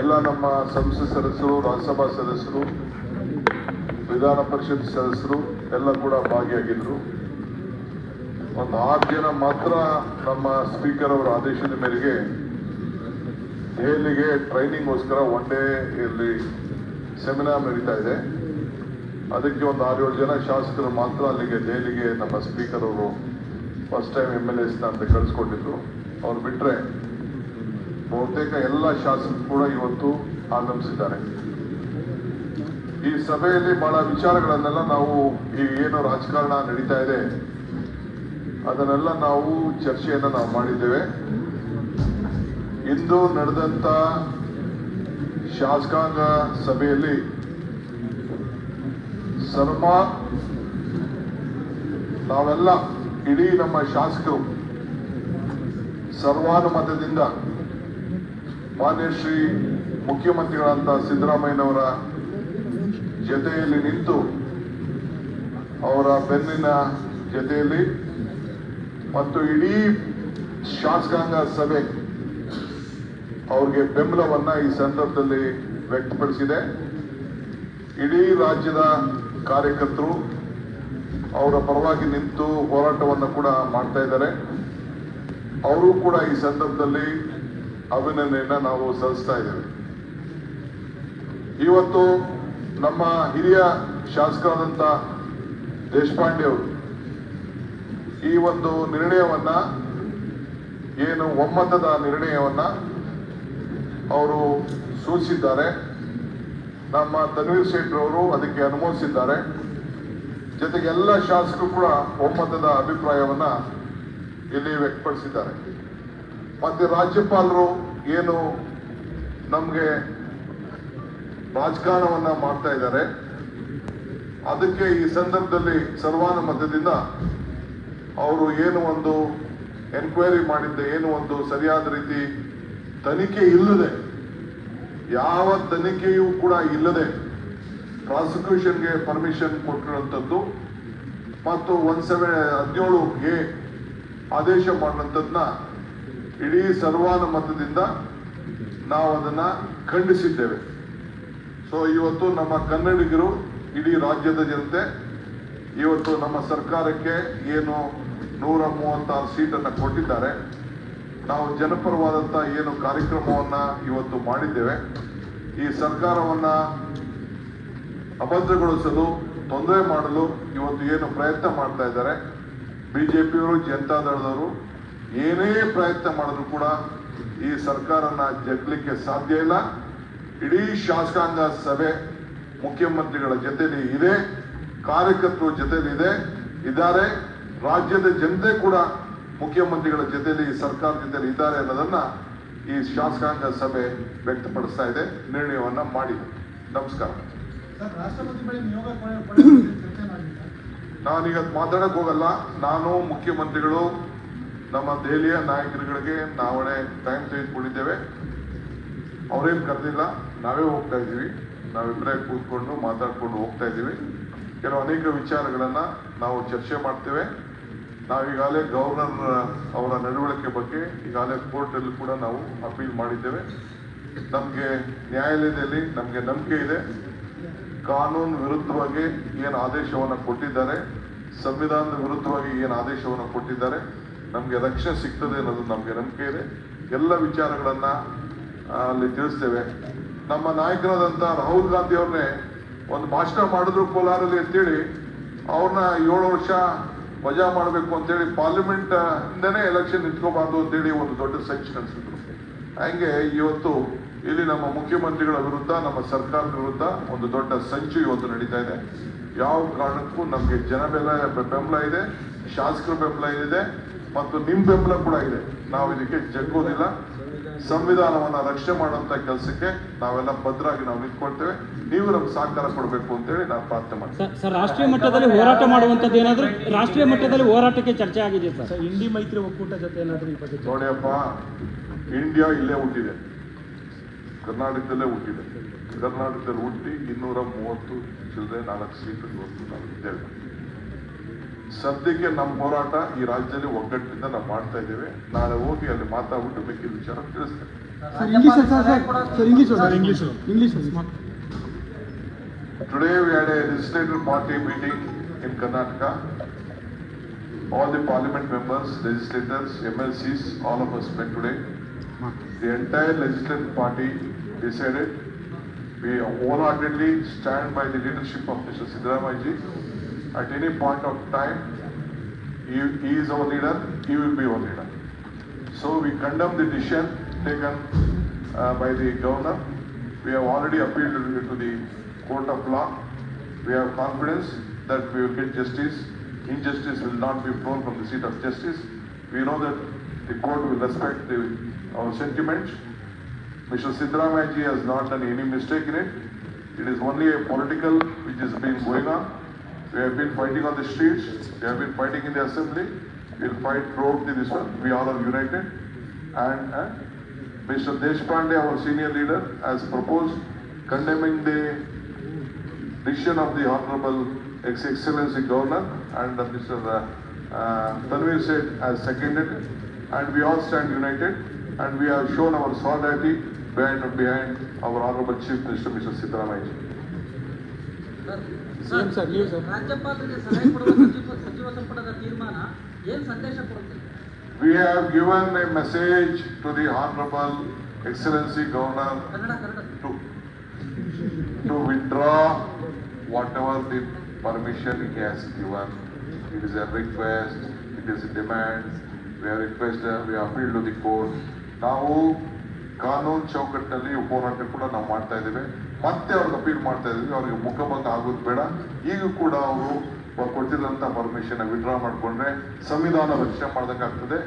ಎಲ್ಲ ನಮ್ಮ ಸಂಸತ್ ಸದಸ್ಯರು, ರಾಜ್ಯಸಭಾ ಸದಸ್ಯರು, ವಿಧಾನ ಪರಿಷತ್ ಸದಸ್ಯರು ಎಲ್ಲ ಕೂಡ ಭಾಗಿಯಾಗಿದ್ರು. ಒಂದು ಆರು ಜನ ಮಾತ್ರ ನಮ್ಮ ಸ್ಪೀಕರ್ ಅವರ ಆದೇಶದ ಮೇರೆಗೆ ದೆಹಲಿಗೆ ಟ್ರೈನಿಂಗ್ಗೋಸ್ಕರ ಒನ್ ಡೇ ಇಲ್ಲಿ ಸೆಮಿನಾರ್ ನಡೀತಾ ಇದೆ. ಅದಕ್ಕೆ ಒಂದು ಆರು ಏಳು ಜನ ಶಾಸಕರು ಮಾತ್ರ ಅಲ್ಲಿಗೆ ದೆಹಲಿಗೆ ನಮ್ಮ ಸ್ಪೀಕರ್ ಅವರು ಫಸ್ಟ್ ಟೈಮ್ ಎಂ ಎಲ್ ಎಸ್ನ ಅಂತ ಕಳಿಸ್ಕೊಂಡಿದ್ರು. ಅವ್ರು ಬಿಟ್ರೆ ಬಹುತೇಕ ಎಲ್ಲ ಶಾಸಕರು ಕೂಡ ಇವತ್ತು ಆಗಮಿಸಿದ್ದಾರೆ. ಈ ಸಭೆಯಲ್ಲಿ ಬಹಳ ವಿಚಾರಗಳನ್ನೆಲ್ಲ ನಾವು ಈಗ ಏನು ರಾಜಕಾರಣ ನಡೀತಾ ಇದೆ, ಅದನ್ನೆಲ್ಲ ನಾವು ಚರ್ಚೆಯನ್ನ ನಾವು ಮಾಡಿದ್ದೇವೆ. ಇಂದು ನಡೆದಂತ ಶಾಸಕಾಂಗ ಸಭೆಯಲ್ಲಿ ಸರ್ಮ ನಾವೆಲ್ಲ ಇಡೀ ನಮ್ಮ ಶಾಸಕರು ಸರ್ವಾನುಮತದಿಂದ ಮಾನ್ಯ ಶ್ರೀ ಮುಖ್ಯಮಂತ್ರಿಗಳಂತ ಸಿದ್ದರಾಮಯ್ಯನವರ ಜೊತೆಯಲ್ಲಿ ನಿಂತು ಅವರ ಬೆನ್ನಿನ ಜೊತೆಯಲ್ಲಿ ಮತ್ತು ಇಡೀ ಶಾಸಕಾಂಗ ಸಭೆ ಅವ್ರಿಗೆ ಬೆಂಬಲವನ್ನ ಈ ಸಂದರ್ಭದಲ್ಲಿ ವ್ಯಕ್ತಪಡಿಸಿದೆ. ಇಡೀ ರಾಜ್ಯದ ಕಾರ್ಯಕರ್ತರು ಅವರ ಪರವಾಗಿ ನಿಂತು ಹೋರಾಟವನ್ನು ಕೂಡ ಮಾಡ್ತಾ ಇದ್ದಾರೆ. ಅವರು ಕೂಡ ಈ ಸಂದರ್ಭದಲ್ಲಿ ಅಭಿನಂದನೆಯನ್ನ ನಾವು ಸಲ್ಲಿಸ್ತಾ ಇದ್ದೇವೆ. ಇವತ್ತು ನಮ್ಮ ಹಿರಿಯ ಶಾಸಕರಾದಂಥ ದೇಶಪಾಂಡೆ ಅವರು ಈ ಒಂದು ನಿರ್ಣಯವನ್ನ, ಏನು ಒಮ್ಮತದ ನಿರ್ಣಯವನ್ನ ಅವರು ಸೂಚಿಸಿದ್ದಾರೆ. ನಮ್ಮ ತನ್ವೀರ್ ಅವರು ಅದಕ್ಕೆ ಅನುಮೋದಿಸಿದ್ದಾರೆ. ಜೊತೆಗೆ ಎಲ್ಲ ಶಾಸಕರು ಕೂಡ ಒಮ್ಮತದ ಅಭಿಪ್ರಾಯವನ್ನ ಇಲ್ಲಿ ವ್ಯಕ್ತಪಡಿಸಿದ್ದಾರೆ. ಮತ್ತೆ ರಾಜ್ಯಪಾಲರು ಏನು ನಮಗೆ ರಾಜಕಾರಣವನ್ನ ಮಾಡ್ತಾ ಇದ್ದಾರೆ. ಅದಕ್ಕೆ ಈ ಸಂದರ್ಭದಲ್ಲಿ ಸರ್ವಾನುಮತದಿಂದ ಅವರು ಏನು ಒಂದು ಎನ್ಕ್ವೈರಿ ಮಾಡಿದ್ದೆ, ಏನು ಒಂದು ಸರಿಯಾದ ರೀತಿ ತನಿಖೆ ಇಲ್ಲದೆ, ಯಾವ ತನಿಖೆಯೂ ಕೂಡ ಇಲ್ಲದೆ ಪ್ರಾಸಿಕ್ಯೂಷನ್ಗೆ ಪರ್ಮಿಷನ್ ಕೊಟ್ಟಿರುವಂಥದ್ದು ಮತ್ತು ಒಂದು ಸೆವೆ ಹದಿನೇಳು ಎ ಆದೇಶ ಮಾಡಿದಂಥದ್ದನ್ನ ಇಡೀ ಸರ್ವಾನುಮತದಿಂದ ನಾವು ಅದನ್ನ ಖಂಡಿಸಿದ್ದೇವೆ. ಸೊ ಇವತ್ತು ನಮ್ಮ ಕನ್ನಡಿಗರು ಇಡೀ ರಾಜ್ಯದ ಜನತೆ, ಇವತ್ತು ನಮ್ಮ ಸರ್ಕಾರಕ್ಕೆ ಏನು ನೂರ ಮೂವತ್ತಾರು ಸೀಟನ್ನು ಕೊಟ್ಟಿದ್ದಾರೆ. ನಾವು ಜನಪರವಾದಂಥ ಏನು ಕಾರ್ಯಕ್ರಮವನ್ನ ಇವತ್ತು ಮಾಡಿದ್ದೇವೆ. ಈ ಸರ್ಕಾರವನ್ನ ಅಭದ್ರಗೊಳಿಸಲು, ತೊಂದರೆ ಮಾಡಲು ಇವತ್ತು ಏನು ಪ್ರಯತ್ನ ಮಾಡ್ತಾ ಇದ್ದಾರೆ. ಬಿಜೆಪಿಯವರು ಜನತಾದಳದವರು ಏನೇ ಪ್ರಯತ್ನ ಮಾಡಿದ್ರು ಕೂಡ ಈ ಸರ್ಕಾರನ ಜಗ್ಲಿಕ್ಕೆ ಸಾಧ್ಯ ಇಲ್ಲ. ಇಡೀ ಶಾಸಕಾಂಗ ಸಭೆ ಮುಖ್ಯಮಂತ್ರಿಗಳ ಜೊತೆಲಿ ಇದೆ ಕಾರ್ಯಕರ್ತರು ಜೊತೆಲಿ ಇದೆ ಇದ್ದಾರೆ. ರಾಜ್ಯದ ಜನತೆ ಕೂಡ ಮುಖ್ಯಮಂತ್ರಿಗಳ ಜೊತೆಲಿ ಈ ಸರ್ಕಾರ ಜೊತೆಲಿ ಇದ್ದಾರೆ ಅನ್ನೋದನ್ನ ಈ ಶಾಸಕಾಂಗ ಸಭೆ ವ್ಯಕ್ತಪಡಿಸ್ತಾ ಇದೆ ನಿರ್ಣಯವನ್ನ ಮಾಡಿ ನಮಸ್ಕಾರ. ನಾನೀಗ ಮಾತಾಡಕ್ ಹೋಗಲ್ಲ. ನಾನು ಮುಖ್ಯಮಂತ್ರಿಗಳು ನಮ್ಮ ದೆಹಲಿಯ ನಾಯಕರುಗಳಿಗೆ ನಾವೇ ಟೈಮ್ ತೆಗೆದುಕೊಂಡಿದ್ದೇವೆ. ಅವರೇನು ಕರೆದಿಲ್ಲ, ನಾವೇ ಹೋಗ್ತಾ ಇದ್ದೀವಿ. ನಾವಿಬ್ಬರೇ ಕೂತ್ಕೊಂಡು ಮಾತಾಡ್ಕೊಂಡು ಹೋಗ್ತಾ ಇದ್ದೀವಿ. ಕೆಲವು ಅನೇಕ ವಿಚಾರಗಳನ್ನ ನಾವು ಚರ್ಚೆ ಮಾಡ್ತೇವೆ. ನಾವೀಗಾಗಲೇ ಗವರ್ನರ್ ಅವರ ನಡವಳಿಕೆ ಬಗ್ಗೆ ಈಗಾಗಲೇ ಕೋರ್ಟಲ್ಲಿ ಕೂಡ ನಾವು ಅಪೀಲ್ ಮಾಡಿದ್ದೇವೆ. ನಮಗೆ ನ್ಯಾಯಾಲಯದಲ್ಲಿ ನಮಗೆ ನಂಬಿಕೆ ಇದೆ. ಕಾನೂನು ವಿರುದ್ಧವಾಗಿ ಏನು ಆದೇಶವನ್ನು ಕೊಟ್ಟಿದ್ದಾರೆ, ಸಂವಿಧಾನದ ವಿರುದ್ಧವಾಗಿ ಏನು ಆದೇಶವನ್ನು ಕೊಟ್ಟಿದ್ದಾರೆ ನಮಗೆ ರಕ್ಷಣೆ ಸಿಗ್ತದೆ ಅನ್ನೋದು ನಮಗೆ ನಂಬಿಕೆ ಇದೆ. ಎಲ್ಲ ವಿಚಾರಗಳನ್ನು ಅಲ್ಲಿ ತಿಳಿಸ್ತೇವೆ. ನಮ್ಮ ನಾಯಕರಾದಂಥ ರಾಹುಲ್ ಗಾಂಧಿ ಅವ್ರನ್ನೇ ಒಂದು ಭಾಷಣ ಮಾಡಿದ್ರು ಕೋಲಾರಲ್ಲಿ ಅಂತೇಳಿ ಅವ್ರನ್ನ ಏಳು ವರ್ಷ ವಜಾ ಮಾಡಬೇಕು ಅಂತೇಳಿ ಪಾರ್ಲಿಮೆಂಟ್ ಇಂದನೇ ಎಲೆಕ್ಷನ್ ನಿಂತ್ಕೋಬಾರ್ದು ಅಂತೇಳಿ ಒಂದು ದೊಡ್ಡ ಸಂಚು ಕನ್ಸಿದ್ರು ಹಂಗೆ ಇವತ್ತು ಇಲ್ಲಿ ನಮ್ಮ ಮುಖ್ಯಮಂತ್ರಿಗಳ ವಿರುದ್ಧ, ನಮ್ಮ ಸರ್ಕಾರದ ವಿರುದ್ಧ ಒಂದು ದೊಡ್ಡ ಸಂಚು ಇವತ್ತು ನಡೀತಾ ಇದೆ. ಯಾವ ಕಾರಣಕ್ಕೂ ನಮಗೆ ಜನ ಬೆಲ, ಬೆಂಬಲ ಇದೆ, ಶಾಸಕರ ಬೆಂಬಲ ಇದೆ ಮತ್ತು ನಿಮ್ಮ ಬೆಂಬಲ ಕೂಡ ಇದೆ. ನಾವು ಇದಕ್ಕೆ ಜಗ್ಗೋದಿಲ್ಲ. ಸಂವಿಧಾನವನ್ನ ರಕ್ಷಣೆ ಮಾಡುವಂತ ಕೆಲಸಕ್ಕೆ ನಾವೆಲ್ಲ ಭದ್ರಾಗಿ ನಾವು ನಿಂತ್ಕೊಳ್ತೇವೆ. ನೀವು ನಮ್ಗೆ ಸಹಕಾರ ಕೊಡಬೇಕು ಅಂತೇಳಿ ನಾನು ಪ್ರಾರ್ಥನೆ ಮಾಡ್ತೀನಿ ಸರ್ ರಾಷ್ಟ್ರೀಯ ಮಟ್ಟದಲ್ಲಿ ಹೋರಾಟ ಮಾಡುವಂಥದ್ದು ಏನಾದರೂ ರಾಷ್ಟ್ರೀಯ ಮಟ್ಟದಲ್ಲಿ ಹೋರಾಟಕ್ಕೆ ಚರ್ಚೆ ಆಗಿದೆ ಸರ್? ಇಂಡಿ ಮೈತ್ರಿ ಒಕ್ಕೂಟ ಜೊತೆ ಏನಾದರೂ ನೋಡಿಯಪ್ಪ ಇಂಡಿಯಾ ಇಲ್ಲೇ ಹುಟ್ಟಿದೆ. ಕರ್ನಾಟಕದಲ್ಲೇ ಹುಟ್ಟಿದೆ. ಕರ್ನಾಟಕದಲ್ಲಿ ಹುಟ್ಟಿ ಇನ್ನೂರ ಮೂವತ್ತು ಚಿಲ್ಲರೆ ನಾಲ್ಕು ಸೀಟ್ ಇವತ್ತು ನಾವು ಇದ್ದೇವೆ. ಸದ್ಯಕ್ಕೆ ನಮ್ಮ ಹೋರಾಟ ಈ ರಾಜ್ಯದಲ್ಲಿ ಒಗ್ಗಟ್ಟಿನಿಂದ ನಾವು ಮಾಡ್ತಾ ಇದ್ದೇವೆ. ನಾಳೆ ಹೋಗಿ ಅಲ್ಲಿ ಮಾತಾಡ್ಬಿಟ್ಟು ಮಿಕ್ಕಿದ ವಿಚಾರ ತಿಳಿಸ್ತೇನೆ. Today we had a legislative party meeting in Karnataka all the parliament members legislators M L Cs all of us men today the entire legislative party decided V own ಆರ್ಗೆಡ್ಲಿ stand by the leadership of mister Siddaramaiah ji At any point of time, he, he is our leader, he will be our leader. So we condemn the decision taken uh, by the governor. We have already appealed to the court of law. We have confidence that we will get justice. Injustice will not be thrown from the seat of justice. We know that the court will respect the, our sentiments. Mr. Siddaramaya has not done any mistake in it. It is only a political which has been going on. We have been fighting on the streets, we have been fighting in the assembly, we'll fight throughout this one, we all are united. And uh, Mr. Deshpande, our senior leader, has proposed condemning the decision of the Honorable Ex Excellency Governor and uh, Mr. uh, Tanvir Seth has seconded. And we all stand united and we have shown our solidarity behind, behind our Honorable Chief Minister, Mr. Siddaramaya. Same sir ನೀವು sir ರಾಜ್ಯಪಾಲರಿಗೆ ಸಲಹೆ ಕೊಡುವ ಸಚಿವ ಸಚಿವ ಸಂಪುಟದ ತೀರ್ಮಾನ ಏನ್ ಸಂದೇಶ ಕೊಡುತ್ತೆ We have given a message to the Honorable Excellency Governor Kannada Kannada to, to withdraw whatever the permission he has given. It is a request, it is a demand, we have requested, we have appealed to the court. ನಾವು ಕಾನೂನು ಚೌಕಟ್ಟಿನಲ್ಲಿ ಹೋರಾಟ ಕೂಡ ನಾವು ಮಾಡ್ತಾ ಇದ್ದೇವೆ. ಮತ್ತೆ ಅವ್ರಿಗೆ ಅಪೀಲ್ ಮಾಡ್ತಾ ಇದ್ದೀವಿ. ಅವ್ರಿಗೆ ಮುಖಭಂಗ ಆಗೋದು ಬೇಡ. ಈಗ ಕೂಡ ಅವರು ಕೊಟ್ಟಿರೋಂಥ ಪರ್ಮಿಷನ್ ವಿಡ್ರಾ ಮಾಡಿಕೊಂಡ್ರೆ ಸಂವಿಧಾನ ರಕ್ಷಣೆ ಮಾಡ್ದಂಗೆ ಆಗ್ತದೆ